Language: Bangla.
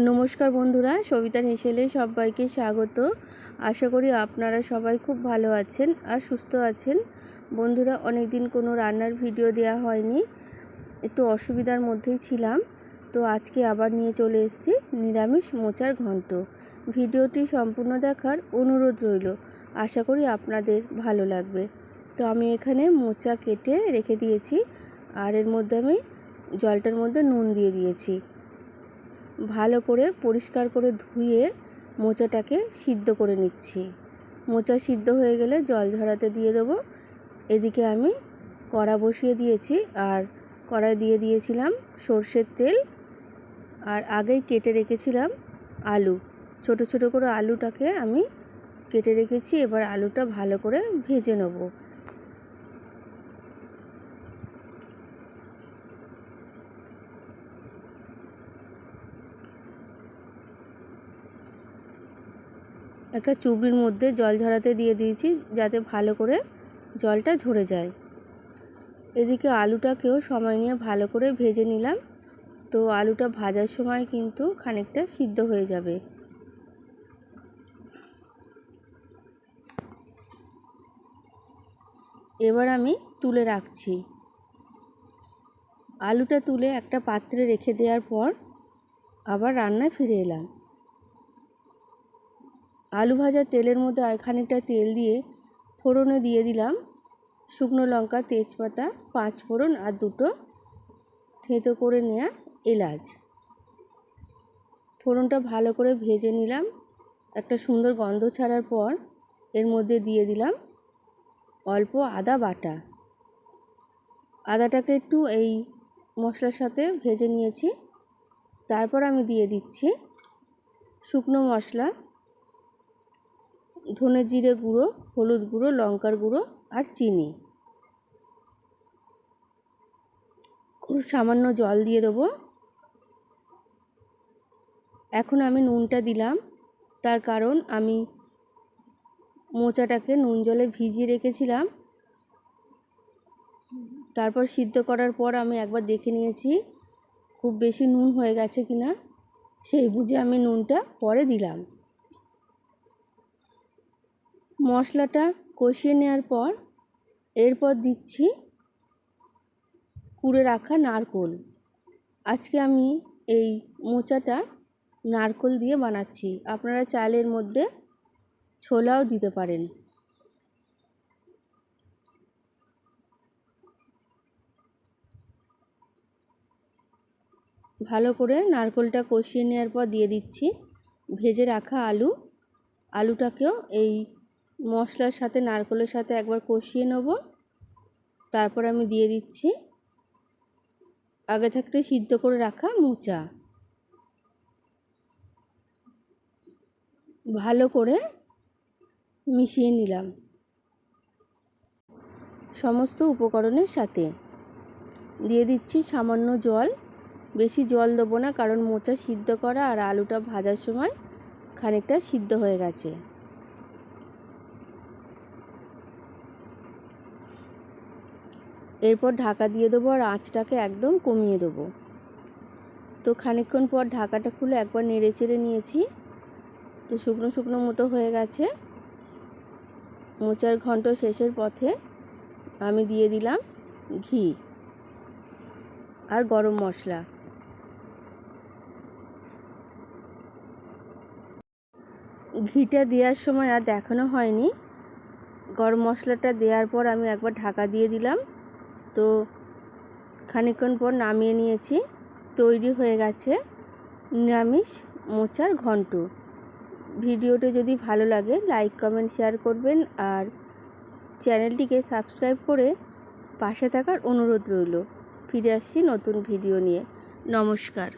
নমস্কার বন্ধুরা সবিতার হেসেলে সবাইকে স্বাগত। আশা করি আপনারা সবাই খুব ভালো আছেন আর সুস্থ আছেন। বন্ধুরা অনেক দিন কোনো রান্নার ভিডিও দেওয়া হয়নি, একটু অসুবিধার মধ্যেই ছিলাম। তো আজকে আবার নিয়ে চলে এসেছি নিরামিষ মোচার ঘন্ট। ভিডিওটি সম্পূর্ণ দেখার অনুরোধ রইল। আশা করি আপনাদের ভালো লাগবে। তো আমি এখানে মোচা কেটে রেখে দিয়েছি, আর এর মধ্যে আমি জলটার মধ্যে নুন দিয়ে দিয়েছি। ভালো করে পরিষ্কার করে ধুয়ে মোচাটাকে সিদ্ধ করে নিচ্ছি। মোচা সিদ্ধ হয়ে গেলে জল ঝরাতে দিয়ে দেবো। এদিকে আমি কড়া বসিয়ে দিয়েছি আর কড়াই দিয়ে দিয়েছিলাম সর্ষের তেল আর আগেই কেটে রেখেছিলাম আলু। ছোট ছোট করে আলুটাকে আমি কেটে রেখেছি। এবার আলুটা ভালো করে ভেজে নেব। একটা চুবড়ির মধ্যে জল ঝরাতে দিয়ে দিয়েছি যাতে ভালো করে জলটা ঝরে যায়। এদিকে আলুটাকেও সময় নিয়ে ভালো করে ভেজে নিলাম। তো আলুটা ভাজার সময় কিন্তু খানিকটা সিদ্ধ হয়ে যাবে। এবার আমি তুলে রাখছি। আলুটা তুলে একটা পাত্রে রেখে দেওয়ার পর আবার রান্নায় ফিরে এলাম। আলু ভাজার তেলের মধ্যে আর খানিকটা তেল দিয়ে ফোড়নে দিয়ে দিলাম। শুকনো লঙ্কা, তেজপাতা, পাঁচ ফোড়ন আর দুটো থেঁতো করে নেওয়া এলাচ। ফোড়নটা ভালো করে ভেজে নিলাম। একটা সুন্দর গন্ধ ছাড়ার পর এর মধ্যে দিয়ে দিলাম অল্প আদা বাটা। আদাটাকে একটু এই মশলার সাথে ভেজে নিয়েছি। তারপর আমি দিয়ে দিচ্ছি শুকনো মশলা। ধনে জিরে গুঁড়ো, হলুদ গুঁড়ো, লঙ্কার গুঁড়ো আর চিনি। খুব সামান্য জল দিয়ে দেবো। এখন আমি নুনটা দিলাম। তার কারণ আমি মোচাটাকে নুন জলে ভিজিয়ে রেখেছিলাম। তারপর সিদ্ধ করার পর আমি একবার দেখে নিয়েছি, খুব বেশি নুন হয়ে গেছে কিনা। সেই বুঝে আমি নুনটা পরে দিলাম। মশলাটা কষিয়ে নেওয়ার পর এরপর দিচ্ছি কুড়ে রাখা নারকোল। আজকে আমি এই মোচাটা নারকোল দিয়ে বানাচ্ছি। আপনারা চালের মধ্যে ছোলাও দিতে পারেন। ভালো করে নারকোলটা কষিয়ে নেওয়ার পর দিয়ে দিচ্ছি। ভেজে রাখা আলু। আলুটাকেও এই মশলার সাথে, নারকলের সাথে একবার কষিয়ে নেব। তারপর আমি দিয়ে দিচ্ছি আগে থাকতে সিদ্ধ করে রাখা মোচা। ভালো করে মিশিয়ে নিলাম সমস্ত উপকরণের সাথে। দিয়ে দিচ্ছি সামান্য জল। বেশি জল দেবো না, কারণ মোচা সিদ্ধ করা আর আলুটা ভাজার সময় খানিকটা সিদ্ধ হয়ে গেছে। এরপর ঢাকা দিয়ে দেবো আর আঁচটাকে একদম কমিয়ে দেবো। তো খানিকক্ষণ পর ঢাকাটা খুলে একবার নেড়ে চেড়ে নিয়েছি। তো শুকনো শুকনো মতো হয়ে গেছে। মোচার ঘন্ট শেষের পথে আমি দিয়ে দিলাম ঘি আর গরম মশলা। ঘিটা দেওয়ার সময় আর দেখানো হয়নি। গরম মশলাটা দেওয়ার পর আমি একবার ঢাকা দিয়ে দিলাম। তো খানিকক্ষণ পর নামিয়ে নিয়েছি। তৈরি হয়ে গেছে নিরামিষ মোচার ঘন্ট। ভিডিওটি যদি ভালো লাগে, লাইক, কমেন্ট, শেয়ার করবেন আর চ্যানেলটিকে সাবস্ক্রাইব করে পাশে থাকার অনুরোধ রইল। ফিরে আসছি নতুন ভিডিও নিয়ে। নমস্কার।